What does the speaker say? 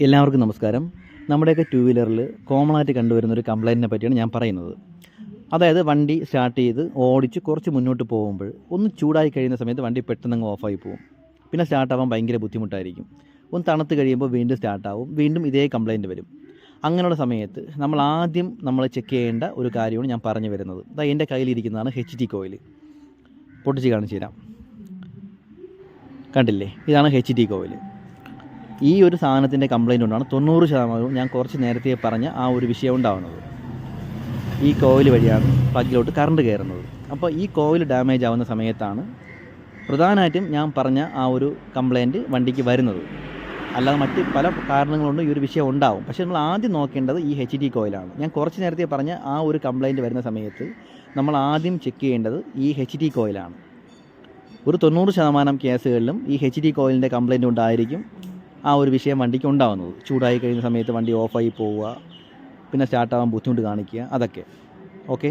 എല്ലാവർക്കും നമസ്കാരം. നമ്മുടെയൊക്കെ ടു വീലറിൽ കോമണായിട്ട് കണ്ടുവരുന്ന ഒരു കംപ്ലൈന്റിനെ പറ്റിയാണ് ഞാൻ പറയുന്നത്. അതായത് വണ്ടി സ്റ്റാർട്ട് ചെയ്ത് ഓടിച്ച് കുറച്ച് മുന്നോട്ട് പോകുമ്പോൾ ഒന്ന് ചൂടായി കഴിയുന്ന സമയത്ത് വണ്ടി പെട്ടെന്ന് അങ്ങ് ഓഫായി പോകും. പിന്നെ സ്റ്റാർട്ടാവാൻ ഭയങ്കര ബുദ്ധിമുട്ടായിരിക്കും. ഒന്ന് തണുത്ത് കഴിയുമ്പോൾ വീണ്ടും സ്റ്റാർട്ടാവും വീണ്ടും ഇതേ കംപ്ലൈന്റ് വരും. അങ്ങനെയുള്ള സമയത്ത് നമ്മൾ ആദ്യം നമ്മൾ ചെക്ക് ചെയ്യേണ്ട ഒരു കാര്യമാണ് ഞാൻ പറഞ്ഞു വരുന്നത്. അതാ എന്റെ കയ്യിലിരിക്കുന്നതാണ് എച്ച് ടി കോയിൽ പൊട്ടിച്ച് കാണിച്ചു തരാം. കണ്ടില്ലേ? ഇതാണ് എച്ച് ടി കോയിൽ ഈ ഒരു സാധനത്തിന്റെ കംപ്ലൈന്റ് കൊണ്ടാണ് തൊണ്ണൂറ് ശതമാനവും ഞാൻ കുറച്ച് നേരത്തെ പറഞ്ഞ ആ ഒരു വിഷയം ഉണ്ടാവുന്നത്. ഈ കോയിൽ വഴിയാണ് പ്ലഗിലോട്ട് കറണ്ട് കയറുന്നത്. അപ്പോൾ ഈ കോയിൽ ഡാമേജ് ആവുന്ന സമയത്താണ് പ്രധാനമായിട്ടും ഞാൻ പറഞ്ഞ ആ ഒരു കംപ്ലൈന്റ് വണ്ടിക്ക് വരുന്നത്. അല്ലാതെ മറ്റ് പല കാരണങ്ങളുണ്ട് ഈ ഒരു വിഷയം ഉണ്ടാവും. പക്ഷേ നമ്മൾ ആദ്യം നോക്കേണ്ടത് ഈ എച്ച് ഡി കോയിലാണ്. ഞാൻ കുറച്ച് നേരത്തെ പറഞ്ഞ ആ ഒരു കംപ്ലൈന്റ് വരുന്ന സമയത്ത് നമ്മൾ ആദ്യം ചെക്ക് ചെയ്യേണ്ടത് ഈ എച്ച് ഡി കോയിലാണ്. ഒരു തൊണ്ണൂറ് ശതമാനം കേസുകളിലും ഈ എച്ച് ഡി കോയിലിന്റെ കംപ്ലൈന്റ് കൊണ്ടായിരിക്കും ആ ഒരു വിഷയം വണ്ടിക്ക് ഉണ്ടാകുന്നത് ചൂടായി കഴിയുന്ന സമയത്ത് വണ്ടി ഓഫായി പോവുക പിന്നെ സ്റ്റാർട്ടാവാൻ ബുദ്ധിമുട്ട് കാണിക്കുക അതൊക്കെ. ഓക്കെ